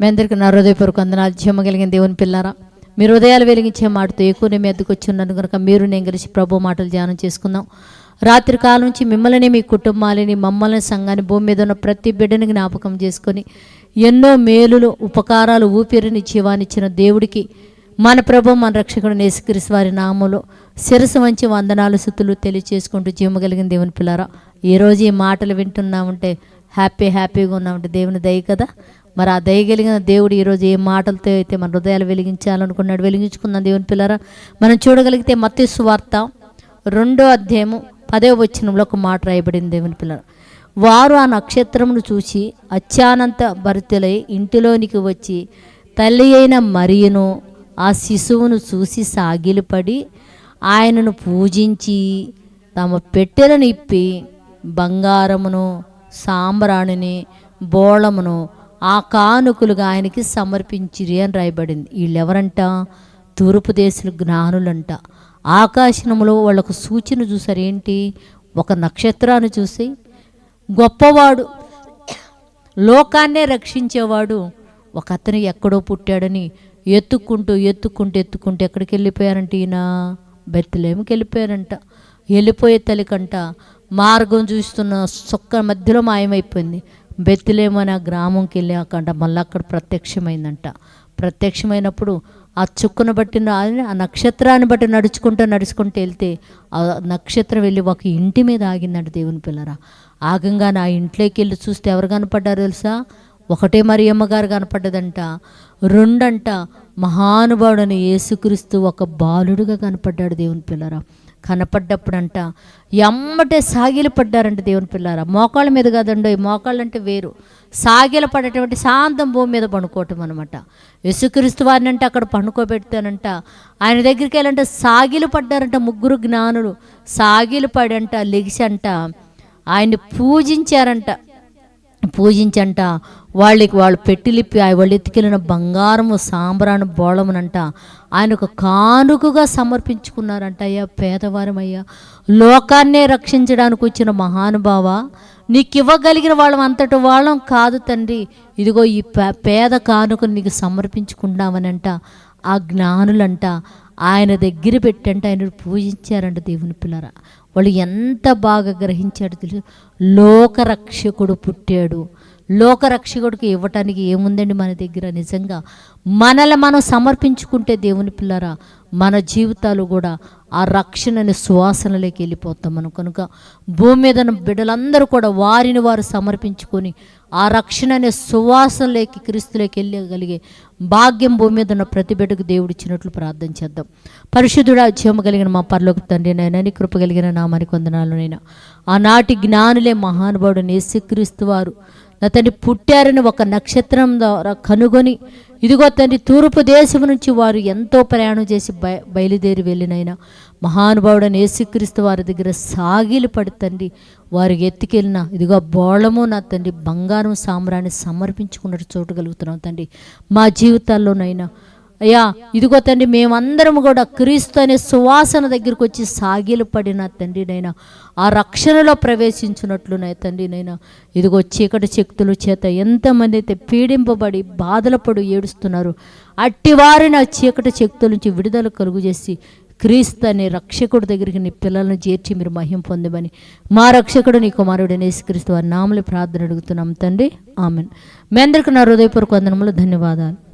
మీ అందరికీ నా హృదయపూర్వక వందనాలు. జీవమ కలిగిన దేవుని పిల్లారా మీరు హృదయాలు వెలిగించే మాటతో ఎక్కువ మీ ఎద్దుకు వచ్చి ఉన్నాను. కనుక మీరు నేను కలిసి ప్రభు మాటలు ధ్యానం చేసుకుందాం. రాత్రి కాలం నుంచి మిమ్మల్ని మీ కుటుంబాలని మమ్మల్ని సంఘాన్ని భూమి మీద ఉన్న ప్రతి బిడ్డని జ్ఞాపకం చేసుకొని ఎన్నో మేలులు ఉపకారాలు ఊపిరిని జీవానిచ్చిన దేవుడికి మన ప్రభు మన రక్షకుడు నేసుకరిసి వారి నామంలో శిరసు వంచి వందనాలు సుతులు తెలియచేసుకుంటూ జీవగలిగిన దేవుని పిల్లారా ఈరోజు ఈ మాటలు వింటున్నామంటే హ్యాపీ హ్యాపీగా ఉన్నామంటే దేవుని దయ కదా. మరి ఆ దయగలిగిన దేవుడు ఈరోజు ఏ మాటలతో అయితే మన హృదయాలు వెలిగించాలనుకున్నాడు వెలిగించుకున్న దేవుని పిల్లరా. మనం చూడగలిగితే మత్స్సు వార్త రెండో అధ్యాయము పదో వచనంలో ఒక మాట రాయబడింది దేవుని పిల్లర. వారు ఆ నక్షత్రమును చూసి అత్యానంత భరితులై ఇంటిలోనికి వచ్చి తల్లి అయిన మరియును ఆ శిశువును చూసి సాగిలిపడి ఆయనను పూజించి తమ పెట్టెలను ఇప్పి బంగారమును సాంబ్రాణిని బోళమును ఆ కానుకలుగా ఆయనకి సమర్పించిరి అని రాయబడింది. వీళ్ళెవరంట? తూర్పు దేశుల జ్ఞానులంట. ఆకాశంలో వాళ్ళకు సూచన చూసారు ఏంటి? ఒక నక్షత్రాన్ని చూసి గొప్పవాడు లోకాన్నే రక్షించేవాడు ఒక అతను ఎక్కడో పుట్టాడని ఎత్తుక్కుంటూ ఎత్తుక్కుంటూ ఎత్తుకుంటూ ఎక్కడికి వెళ్ళిపోయారంట ఈయన? బెత్తలేమికి వెళ్ళిపోయారంట. వెళ్ళిపోయే తల్లికంట మార్గం చూస్తున్న సొక్క మధ్యలో మాయమైపోయింది. బెత్తిలేమని ఆ గ్రామంకి వెళ్ళాకంట మళ్ళీ అక్కడ ప్రత్యక్షమైందంట. ప్రత్యక్షమైనప్పుడు ఆ చుక్కను బట్టి ఆ నక్షత్రాన్ని బట్టి నడుచుకుంటూ నడుచుకుంటూ వెళ్తే ఆ నక్షత్రం వెళ్ళి ఒక ఇంటి మీద ఆగిందంట దేవుని పిల్లరా. ఆగంగా నా ఇంట్లోకి వెళ్ళి చూస్తే ఎవరు కనపడ్డారు తెలుసా? ఒకటే మరి అమ్మగారు కనపడ్డదంట. రెండంట మహానుభావుడని యేసుక్రీస్తు ఒక బాలుడుగా కనపడ్డాడు దేవుని పిల్లరా. కనపడ్డప్పుడంట ఎమ్మటే సాగిలు పడ్డారంట దేవుని పిల్లారా. మోకాళ్ళ మీద కాదండి మోకాళ్ళు అంటే వేరు. సాగిల పడేటటువంటి శాంతం భూమి మీద పండుకోవటం అనమాట యేసుక్రీస్తు వారిని అంటే అక్కడ పండుకోబెడతానంట. ఆయన దగ్గరికి వెళ్ళంటే సాగిలు పడ్డారంట ముగ్గురు జ్ఞానులు. సాగిలు పడంట లెగిసంట. ఆయన్ని పూజించారంట. పూజించంట. వాళ్ళకి వాళ్ళు పెట్టిలిప్పి ఆ వాళ్ళు ఎత్తుకెళ్ళిన బంగారము సాంబ్రాను బోళమునంట. ఆయన ఒక కానుకగా సమర్పించుకున్నారంట. అయ్యా పేదవారమయ్యా లోకాన్నే రక్షించడానికి వచ్చిన మహానుభావ నీకు ఇవ్వగలిగిన వాళ్ళం అంతటి వాళ్ళం కాదు తండ్రి. ఇదిగో ఈ పే- పేద కానుకను నీకు సమర్పించుకున్నామనంట ఆ జ్ఞానులంట. ఆయన దగ్గర పెట్టంట. ఆయన పూజించారంట దేవుని పిల్లరా. వాళ్ళు ఎంత బాగా గ్రహించాడు తెలుసు. లోకరక్షకుడు పుట్టాడు. లోకరక్షకుడికి ఇవ్వటానికి ఏముందండి మన దగ్గర? నిజంగా మనల్ని మనం సమర్పించుకుంటే దేవుని పిల్లరా మన జీవితాలు కూడా ఆ రక్షణని సువాసనలోకి వెళ్ళిపోతాం మనం కనుక భూమి మీద ఉన్న బిడ్డలందరూ కూడా వారిని వారు సమర్పించుకొని ఆ రక్షణ అనే సువాసనలోకి క్రీస్తులోకి వెళ్ళగలిగే భాగ్యం భూమి మీద ఉన్న ప్రతి బిడ్డకు దేవుడు ఇచ్చినట్లు ప్రార్థన చేద్దాం. పరిశుద్ధుడా జీవము కలిగిన మా పర్లోకి తండ్రి నైనా కృప కలిగిన నామానికి నేను ఆనాటి జ్ఞానులే మహానుభావుడు యేసుక్రీస్తు వారు. నా తండ్రి పుట్టారని ఒక నక్షత్రం ద్వారా కనుగొని ఇదిగో తండ్రి తూర్పు దేశం నుంచి వారు ఎంతో ప్రయాణం చేసి బయ బయలుదేరి వెళ్ళినైనా మహానుభావుడని యేసుక్రీస్తు వారి దగ్గర సాగిలు పడి తండ్రి వారికి ఎత్తుకెళ్ళిన ఇదిగో బోళము నా తండ్రి బంగారం సామ్రాన్ని సమర్పించుకున్నట్టు చూడగలుగుతున్నాం తండ్రి. మా జీవితాల్లోనైనా అయ్యా ఇదిగో తండ్రి మేమందరం కూడా క్రీస్తు అనే సువాసన దగ్గరికి వచ్చి సాగిలు పడిన తండ్రి నైనా. ఆ రక్షణలో ప్రవేశించినట్లునే తండ్రి నైనా. ఇదిగో చీకటి శక్తుల చేత ఎంతమంది అయితే పీడింపబడి బాధల పడు ఏడుస్తున్నారు అట్టి వారిని ఆ చీకటి శక్తుల నుంచి విడుదల కలుగు చేసి క్రీస్తు అనే రక్షకుడి దగ్గరికి నీ పిల్లలను చేర్చి మీరు మహిం పొందమని మా రక్షకుడు నీ కుమారుడు నేసుక్రీస్తు వారి నామలు ప్రార్థన అడుగుతున్నాం తండ్రి. ఆమెన్. మీ అందరికీ నా హృదయపూర్వక వందనములు ధన్యవాదాలు.